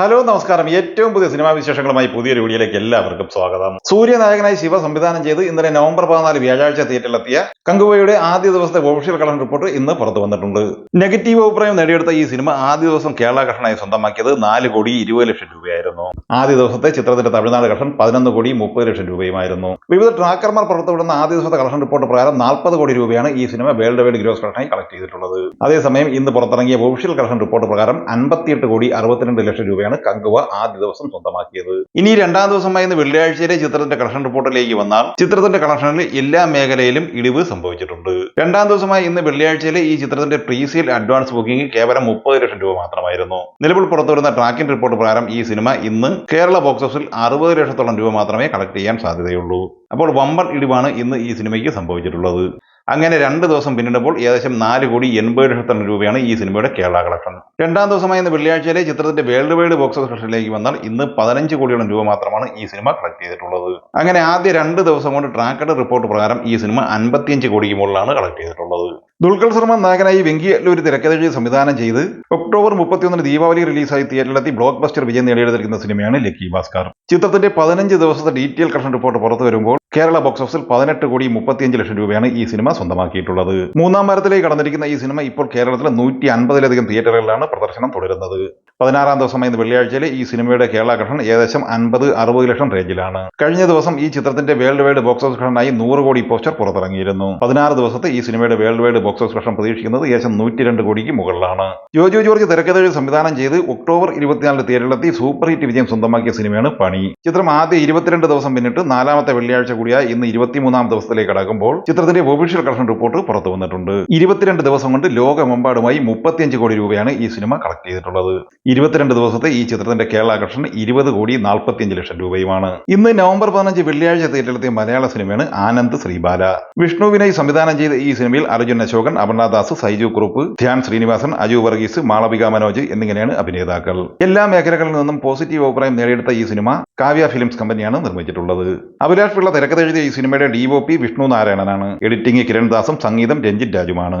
Hello നമസ്കാരം. ഏറ്റവും പുതിയ സിനിമാ വിശേഷങ്ങളുമായി പുതിയൊരു വീഡിയോയിലേക്ക് എല്ലാവർക്കും സ്വാഗതം. സൂര്യനായകനായി ശിവ സംവിധാനം ചെയ്ത് ഇന്നലെ നവംബർ പതിനാല് വ്യാഴാഴ്ച തിയേറ്ററിലെത്തിയ കങ്കുവയുടെ ആദ്യ ദിവസത്തെ ഒഫീഷ്യൽ കളക്ഷൻ റിപ്പോർട്ട് ഇന്ന് പുറത്തു വന്നിട്ടുണ്ട്. നെഗറ്റീവ് അഭിപ്രായം നേടിയെടുത്ത ഈ സിനിമ ആദ്യ ദിവസം കേരള കളക്ഷനായി സ്വന്തമാക്കിയത് നാല് കോടി ഇരുപത് ലക്ഷം രൂപയായിരുന്നു. ആദ്യ ദിവസത്തെ ചിത്രത്തിന്റെ തമിഴ്നാട് കളക്ഷൻ പതിനൊന്ന് കോടി മുപ്പത് ലക്ഷം രൂപയുമായിരുന്നു. വിവിധ ട്രാക്കർമാർ പുറത്തുവിടുന്ന ആദ്യ ദിവസത്തെ കളക്ഷൻ റിപ്പോർട്ട് പ്രകാരം നാൽപ്പത് കോടി രൂപയാണ് ഈ സിനിമ വേൾഡ് വൈഡ് ഗ്രോസ് കളക്ഷനായി കളക്ട് ചെയ്തിട്ടുള്ളത്. അതേസമയം ഇന്ന് പുറത്തിറങ്ങിയ ഒഫീഷ്യൽ കളക്ഷൻ റിപ്പോർട്ട് പ്രകാരം അൻപത്തിയെട്ട് കോടി അറുപത്തിരണ്ട് ലക്ഷം രൂപയാണ് കങ്കുവ ആദ്യ ദിവസം സ്വന്തമാക്കിയത്. ഇനി രണ്ടാം ദിവസം ഇന്ന് വെള്ളിയാഴ്ചയിലെ ചിത്രത്തിന്റെ കളക്ഷൻ റിപ്പോർട്ടിലേക്ക് വന്നാൽ ചിത്രത്തിന്റെ കളക്ഷനിൽ എല്ലാ മേഖലയിലും ഇടിവ് സംഭവിച്ചിട്ടുണ്ട്. രണ്ടാം ദിവസമായി ഇന്ന് വെള്ളിയാഴ്ചയിലെ ഈ ചിത്രത്തിന്റെ പ്രീസിയൽ അഡ്വാൻസ് ബുക്കിംഗ് കേവലം മുപ്പത് ലക്ഷം രൂപ മാത്രമായിരുന്നു. നിലവിൽ പുറത്തുവരുന്ന ട്രാക്കിംഗ് റിപ്പോർട്ട് പ്രകാരം ഈ സിനിമ ഇന്ന് കേരള ബോക്സ് ഓഫീസിൽ അറുപത് ലക്ഷത്തോളം രൂപ മാത്രമേ കളക്ട് ചെയ്യാൻ സാധ്യതയുള്ളൂ. അപ്പോൾ വമ്പൻ ഇടിവാണ് ഇന്ന് ഈ സിനിമയ്ക്ക് സംഭവിച്ചിട്ടുള്ളത്. അങ്ങനെ രണ്ട് ദിവസം പിന്നിടുമ്പോൾ ഏകദേശം നാല് കോടി എൺപത് ലക്ഷത്തോളം രൂപയാണ് ഈ സിനിമയുടെ കേരള കളക്ഷൻ. രണ്ടാം ദിവസമായ ഇന്ന് വെള്ളിയാഴ്ചയിലെ ചിത്രത്തിന്റെ വേൾഡ് വൈഡ് ബോക്സ് ഓഫീസ് കളക്ഷനിലേക്ക് വന്നാൽ ഇന്ന് പതിനഞ്ച് കോടിയോളം രൂപ മാത്രമാണ് ഈ സിനിമ കളക്ട് ചെയ്തിട്ടുള്ളത്. അങ്ങനെ ആദ്യ രണ്ട് ദിവസം കൊണ്ട് ട്രാക്കഡ് റിപ്പോർട്ട് പ്രകാരം ഈ സിനിമ അൻപത്തിയഞ്ച് കോടിക്ക് മുകളിലാണ് കളക്ട് ചെയ്തിട്ടുള്ളത്. ദുൽഖർ സൽമാൻ നായകനായി വെങ്കി അല്ലൂരി തിരക്കഥഴി സംവിധാനം ചെയ്ത് ഒക്ടോബർ മുപ്പത്തിയൊന്നിന് ദീപാവലി റിലീസായി തിയേറ്ററിലെത്തി ബ്ലോക്ക് ബസ്റ്റർ വിജയം നേടിയെടുത്തിരിക്കുന്ന സിനിമയാണ് ലക്കി ഭാസ്കർ. ചിത്രത്തിന്റെ പതിനഞ്ച് ദിവസത്തെ ഡീറ്റെയിൽ കളക്ഷൻ റിപ്പോർട്ട് പുറത്തു വരുമ്പോൾ കേരള ബോക്സ് ഓഫീസിൽ പതിനെട്ട് കോടി മുപ്പത്തിയഞ്ച് ലക്ഷം രൂപയാണ് ഈ സിനിമ സ്വന്തമാക്കിയിട്ടുള്ളത്. മൂന്നാം വാരത്തിലേക്ക് കടന്നിരിക്കുന്ന ഈ സിനിമ ഇപ്പോൾ കേരളത്തിലെ നൂറ്റി അൻപതിലധികം തിയേറ്ററുകളിലാണ് പ്രദർശനം തുടരുന്നത്. പതിനാറാം ദിവസം ഇന്ന് വെള്ളിയാഴ്ചയിൽ ഈ സിനിമയുടെ കേരള ഘട്ടം ഏകദേശം അൻപത് അറുപത് ലക്ഷം റേഞ്ചിലാണ്. കഴിഞ്ഞ ദിവസം ഈ ചിത്രത്തിന്റെ വേൾഡ് വൈഡ് ബോക്സ് ഓഫീസ് ഘട്ടനായി നൂറ് കോടി പോസ്റ്റർ പുറത്തിറങ്ങിയിരുന്നു. പതിനാറ് ദിവസത്തെ ഈ സിനിമയുടെ വേൾഡ് വൈഡ് ബോക്സ് ഓഫീസ് ഘട്ടം പ്രതീക്ഷിക്കുന്നത് ഏകദേശം നൂറ്റി രണ്ട് കോടിക്ക് മുകളിലാണ്. ജോജോ ജോർജ് തിരക്കഥയിൽ സംവിധാനം ചെയ്ത് ഒക്ടോബർ ഇരുപത്തിനാലിന് തിയേറ്ററിലെത്തി സൂപ്പർ ഹിറ്റ് വിജയം സ്വന്തമാക്കിയ സിനിമയാണ് പണി. ചിത്രം ആദ്യ ഇരുപത്തിരണ്ട് ദിവസം പിന്നിട്ട് നാലാമത്തെ വെള്ളിയാഴ്ച കൂടിയായി ഇന്ന് ഇരുപത്തിമൂന്നാം ദിവസത്തിലേക്ക് കടക്കുമ്പോൾ ചിത്രത്തിന്റെ ഒഫീഷ്യൽ കളക്ഷൻ റിപ്പോർട്ട് പുറത്തു വന്നിട്ടുണ്ട്. ഇരുപത്തിരണ്ട് ദിവസം കൊണ്ട് ലോകമെമ്പാടുമായി മുപ്പത്തിയഞ്ച് കോടി രൂപയാണ് ഈ സിനിമ കളക്ട് ചെയ്തിട്ടുള്ളത്. ഇരുപത്തിരണ്ട് ദിവസത്തെ ഈ ചിത്രത്തിന്റെ കേരള കളക്ഷൻ ഇരുപത് കോടി നാൽപ്പത്തിയഞ്ച് ലക്ഷം രൂപയുമാണ്. ഇന്ന് നവംബർ പതിനഞ്ച് വെള്ളിയാഴ്ച തിയേറ്ററിലെത്തിയ മലയാള സിനിമയാണ് ആനന്ദ് ശ്രീബാല. വിഷ്ണു വിനയ് സംവിധാനം ചെയ്ത ഈ സിനിമയിൽ അർജുൻ അശോകൻ അപർണദാസ് സൈജു കുറുപ്പ് ധ്യാൻ ശ്രീനിവാസൻ അജു വർഗീസ് മാളവിക മനോജ് എന്നിങ്ങനെയാണ് അഭിനേതാക്കൾ. എല്ലാ മേഖലകളിൽ നിന്നും പോസിറ്റീവ് അഭിപ്രായം നേടിയെടുത്ത ഈ സിനിമ കാവ്യ ഫിലിംസ് കമ്പനിയാണ് നിർമ്മിച്ചിട്ടുള്ളത്. അഭിലാഷ് പിള്ള തിരക്കഥ എഴുതിയ ഈ സിനിമയുടെ ഡി ഒ പി വിഷ്ണു നാരായണനാണ്. എഡിറ്റിംഗ് കിരൺദാസും സംഗീതം രഞ്ജിത് രാജുമാണ്.